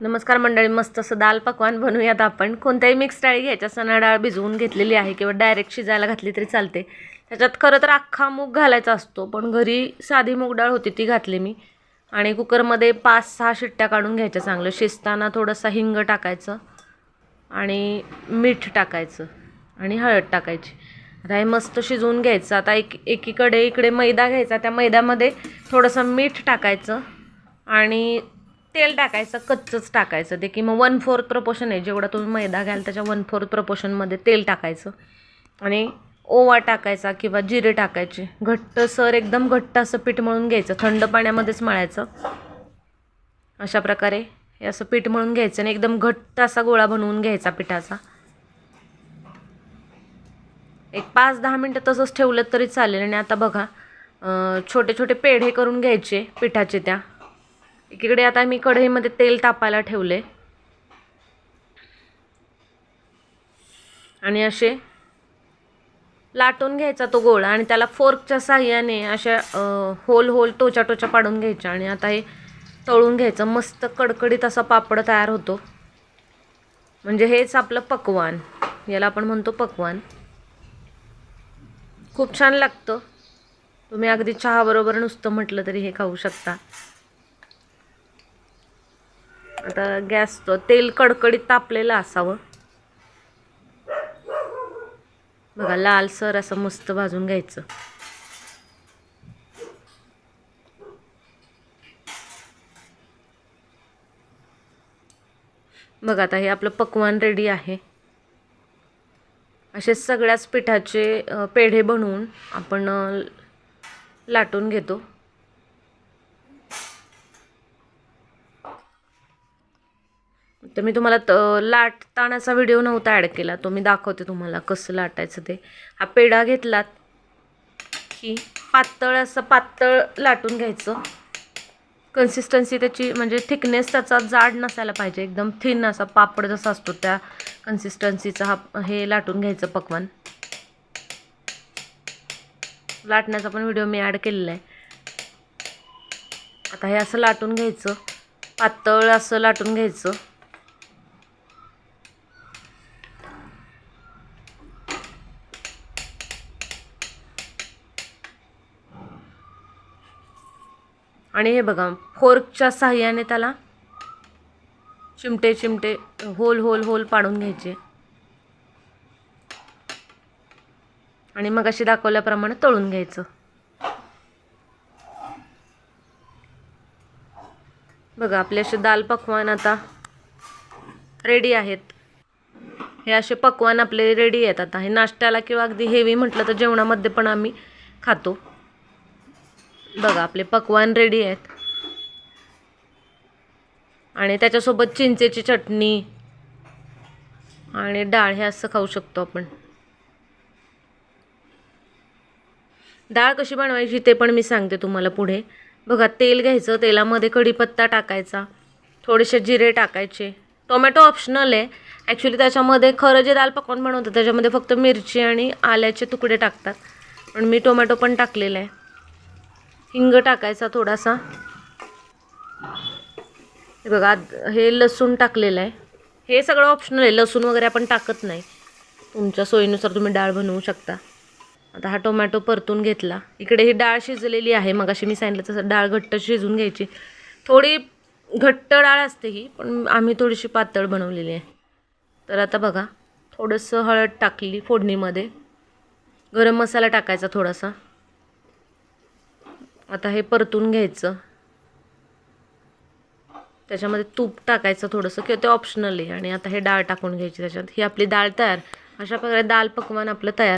नमस्कार मंडळी मस्त असं दाल पकवान बनवूयात आपण. कोणत्याही मिक्स डाळी घ्यायच्या चणा डाळ भिजवून घेतलेली आहे किंवा डायरेक्ट शिजायला घातली तरी चालते. त्याच्यात खरं तर अख्खा मूग घालायचा असतो पण घरी साधी मूग डाळ होती ती घातली मी. आणि कुकरमध्ये पाच सहा शिट्ट्या काढून घ्यायच्या चांगलं शिजताना थोडंसं हिंग टाकायचं आणि मीठ टाकायचं आणि हळद टाकायची. आता हे मस्त शिजवून घ्यायचं. आता एक एकीकडे इकडे मैदा घ्यायचा. त्या मैद्यामध्ये थोडंसं मीठ टाकायचं आणि तेल टाकायचं कच्चंच टाकायचं. ते की मग वन फोर्थ प्रपोशन आहे. जेवढा तुम्ही मैदा घ्याल त्याच्या वन फोर्थ प्रपोशनमध्ये तेल टाकायचं. आणि ओवा टाकायचा किंवा जिरे टाकायचे. घट्ट सर एकदम घट्ट असं पीठ मळून घ्यायचं. थंड पाण्यामध्येच मळायचं. अशा प्रकारे हे असं पीठ मळून घ्यायचं आणि एकदम घट्ट असा गोळा बनवून घ्यायचा पिठाचा. एक पाच दहा मिनटं तसंच ठेवलं तरी चालेल. आणि आता बघा छोटे छोटे पेढे करून घ्यायचे पिठाचे त्या. एकीकडे आता मी कढईमध्ये तेल तापायला ठेवले. आणि असे लाटून घ्यायचा तो गोळा आणि त्याला फोर्कच्या साह्याने अशा होल होल टोचा टोचा पाडून घ्यायच्या आणि आता हे तळून घ्यायचं. मस्त कडकडीत असा पापड तयार होतो. म्हणजे हेच आपलं पकवान. याला आपण म्हणतो पकवान. खूप छान लागतं. तुम्ही अगदी चहाबरोबर नुसतं म्हटलं तरी हे खाऊ शकता. आता गॅस तेल कडकडीत तापलेलं असावं. बघा लालसर असं मस्त भाजून घ्यायचं. बघा आता हे आपलं पकवान रेडी आहे. असे सगळ्याच पिठाचे पेढे बनवून आपण लाटून घेतो. तर मी तुम्हाला त लाटतानाचा व्हिडिओ नव्हता ॲड केला. तो मी दाखवते तुम्हाला कसं लाटायचं ते. हा पेढा घेतलात की पातळ असं पातळ लाटून घ्यायचं. कन्सिस्टन्सी त्याची म्हणजे थिकनेस त्याचा जाड नसायला पाहिजे. एकदम थिन असा पापड जसा असतो त्या कन्सिस्टन्सीचा हा हे लाटून घ्यायचं पकवान. लाटण्याचा पण व्हिडिओ मी ॲड केलेला आहे. आता हे असं लाटून घ्यायचं. पातळ असं लाटून घ्यायचं. आणि हे बघा फोर्कच्या साह्याने त्याला चिमटे चिमटे होल होल होल पाडून घ्यायचे. आणि मग अशी दाखवल्याप्रमाणे तळून घ्यायचं. बघा आपले असे दाल पकवान आता रेडी आहेत. हे असे पकवान आपले रेडी आहेत आता. हे नाश्त्याला किंवा अगदी हेवी म्हटलं तर जेवणामध्ये पण आम्ही खातो. बघा आपले पकवान रेडी आहेत. आणि त्याच्यासोबत चिंचेची चटणी आणि डाळ हे असं खाऊ शकतो आपण. डाळ कशी बनवायची ते पण मी सांगते तुम्हाला पुढे. बघा तेल घ्यायचं तेलामध्ये कढीपत्ता टाकायचा थोडेसे जिरे टाकायचे. टोमॅटो ऑप्शनल आहे. ॲक्च्युली त्याच्यामध्ये खरं जे दाल पकवान बनवतं त्याच्यामध्ये फक्त मिरची आणि आल्याचे तुकडे टाकतात. पण मी टोमॅटो पण टाकलेला आहे. हिंग टाकायचा थोडासा. हे बघा हे लसूण टाकलेलं आहे. हे सगळं ऑप्शनल आहे. लसूण वगैरे आपण टाकत नाही. तुमच्या सोयीनुसार तुम्ही डाळ बनवू शकता. आता हा टोमॅटो परतून घेतला. इकडे ही डाळ शिजलेली आहे. मग अशी मी सांगितलं तसं डाळ घट्ट शिजून घ्यायची. थोडी घट्ट डाळ असते ही पण आम्ही थोडीशी पातळ बनवलेली आहे. तर आता बघा थोडंसं हळद टाकली फोडणीमध्ये. गरम मसाला टाकायचा थोडासा. आता हे परतून घ्यायचं. त्याच्यामध्ये तूप टाकायचं थोडंसं किंवा ते ऑप्शनल आहे. आणि आता हे डाळ टाकून घ्यायची त्याच्यात. ही आपली डाळ तयार. अशा प्रकारे दाल पकवान आपलं तयार.